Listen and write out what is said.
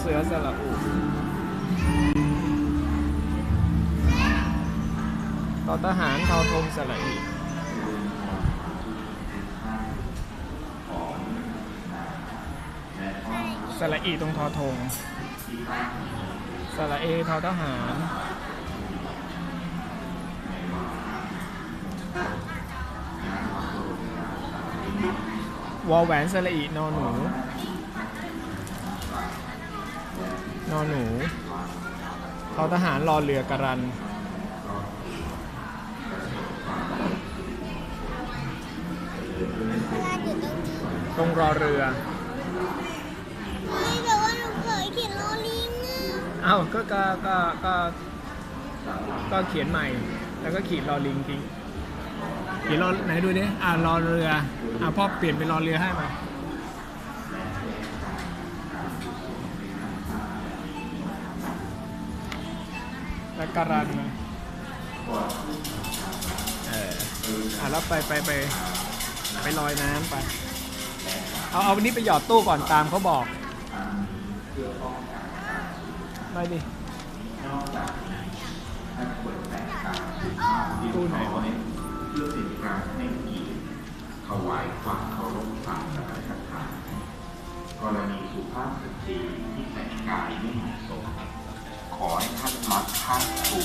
เสือสระอุต่อทหารทอทงสระอีสระอีตรงทอทงสระเอทอทหารวอแหวนสระอีนอหนู นอหนูทอทหารรอเรือกรันเวลาอยู่ตรงนี้ตรงรอเรือเฮ้ยแต่ว่าหนูเคยเขียนโรลิงอะเอ้าก็ก็ก็ก็ก็เขียนใหม่ แล้วก็ขีดรอลิงทิ้งเขียนรอไหนดูดิอ่ารอเรือ อะพ่อเปลี่ยนเป็นรอเรือให้มา แล้วการันมาเอออะแล้วไปไปไปไปลอยน้ำไป เอาเอาวันนี้ไปหยอดตู้ก่อนตามเขาบอกไปดิตู้ไหนวะเพื่อเป็นการให้เกียรติถวายความเคารพตามสถานทานกรณีสุภาพสตรีที่แต่งกายไม่เหมาะสม 马卡普